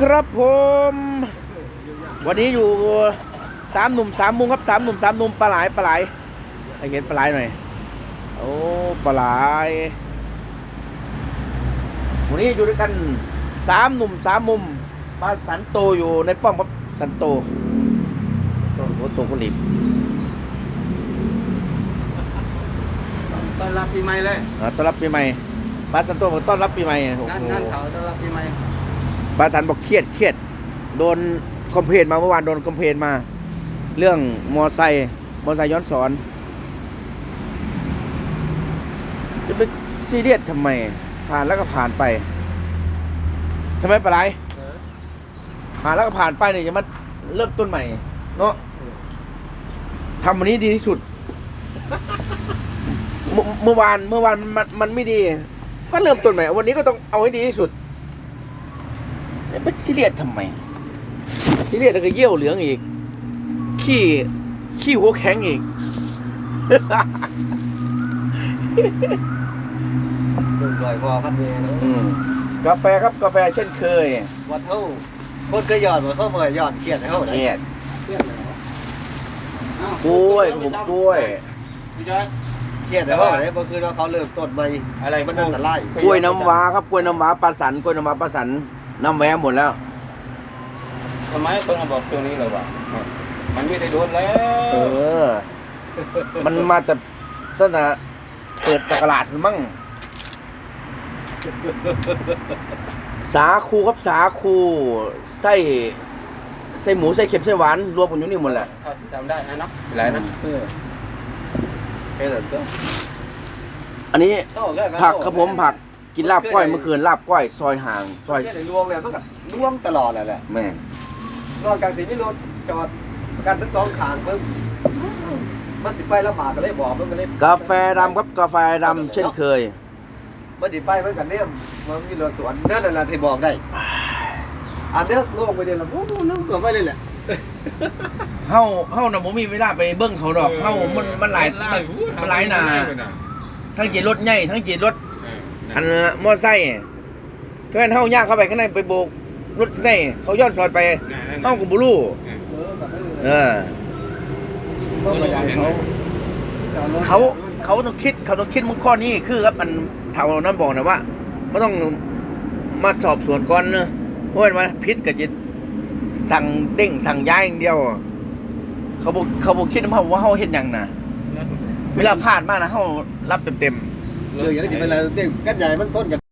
ครับผม วันนี้อยู่สามหนุ่มสามมุมครับสามหนุ่มสามมุมปลาไหลปลาไหลให้เห็นปลาไหลหน่อย โอ้ปลาไหลวันนี้อยู่ด้วยกันสามหนุ่มสามมุมปลาสันโตอยู่ในป้อมครับสันโตต้นหัวโตกุหลิบต้อนรับปีใหม่เลยอ่าต้อนรับปีใหม่ปลาสันโตบอกต้อนรับปีใหม่โอ้งานโหงานเขาต้อนรับปีใหม่ ปลาสันบอกเครียดเครียดโดนคอมเพลนมาเมื่อวานโดนคอมเพลนมา เรื่องมอไซค์มอไซค์ย้อนสอน จะไปซีเรียสทำไม ผ่านแล้วก็ผ่านไปใช่ไหมปลาไหลผ่านแล้วก็ผ่านไปเนี่ยจะมาเริ่มต้นใหม่ เนาะทำวันนี้ดีที่สุด เมื่อวานเมื่อวานมันมันไม่ดี ก็เริ่มต้นใหม่ วันนี้ก็ต้องเอาให้ดีที่สุด ไปซีเรียสทำไมซีเรียสแล้วก็เยี่ยวเหลืองอีก ขี้ขี้หัวแข็งอีกดูดอยพอครับเมย์อืมกาแฟครับกาแฟเช่นเคยวัดเท่าคนก็หยอดวัดเท่าเมื่อยอดเครียดเท่าไหร่เครียดเครียดเลยกล้วยผมกล้วยพี่จอยเครียดเท่าไหร่เพราะคือเราเขาเริ่มต้นใหม่อะไรมันอันตรายกล้วยน้ำว้าครับกล้วยน้ำว้าปลาสันกล้วยน้ำว้าปลาสัน น้ำแวะหมดแล้วทำไมต้องมาบอกช่วงนี้เลยวะมันไม่ได้โดนแล้เอวอมันมาแต่ตั้งแต่เปิดจักราดมั้งสาคูครับสาคูไส้ไส้หมูไส้เค็มไส้หวานรวมกันอยู่นี่หมดแหละเอาจำได้นะเนาะไรนะเออเฮ้ยเดี๋ยวอันนี้เท่าแรกผักครับผมผัก กินลาบก้อยเมื่อคืนลาบก้อย ซอยห่างซอยเครียดในลวงเลยต้องกับลวงตลอดแหละแม่งนอกจากสิ่งที่รถจอดประกันทั้งสองขางปึ๊บมันติดไปแล้วหมาก็เลยบอกมันก็เลยกาแฟดำครับกาแฟดำเช่นเคยมันติดไปมันกันเนี่ยมันมีรถสวนนั่นแหละที่บอกได้อันเนี้ยโลกไปเดียวละโอ้โหลืมเกือบไปเลยแหละเฮาเฮาน่ะบ่มีเวลาไปเบิ่งเขาดอกเฮามันมันหลายมันมันหลายหนาทั้งจีรถใหญ่ทั้งจีรถ อันมอไซค์เพราะฉะนั้นเฮาย่างเข้าไปข้างในไปโบกรถในเขาย้อนสอนไปเฮาก็บ่รู้เออแบบนั้นเออต้องไปย้ายเขาเขาเขาต้องคิดเขาต้องคิดมันข้อนี้คือครับมันเท่านั้นบอกนะว่าไม่ต้องมาสอบสวนก่อนเนอะเพราะว่าพิษกับจิตสั่งเด้งสั่งย้ายอย่างเดียว เขาบอกเขาบอกคิดนะว่าเขาเห็นอย่างน่ะเวลาพลาดมากนะเขารับเต็มๆเรื่อ งอย่างนี้เป็นอ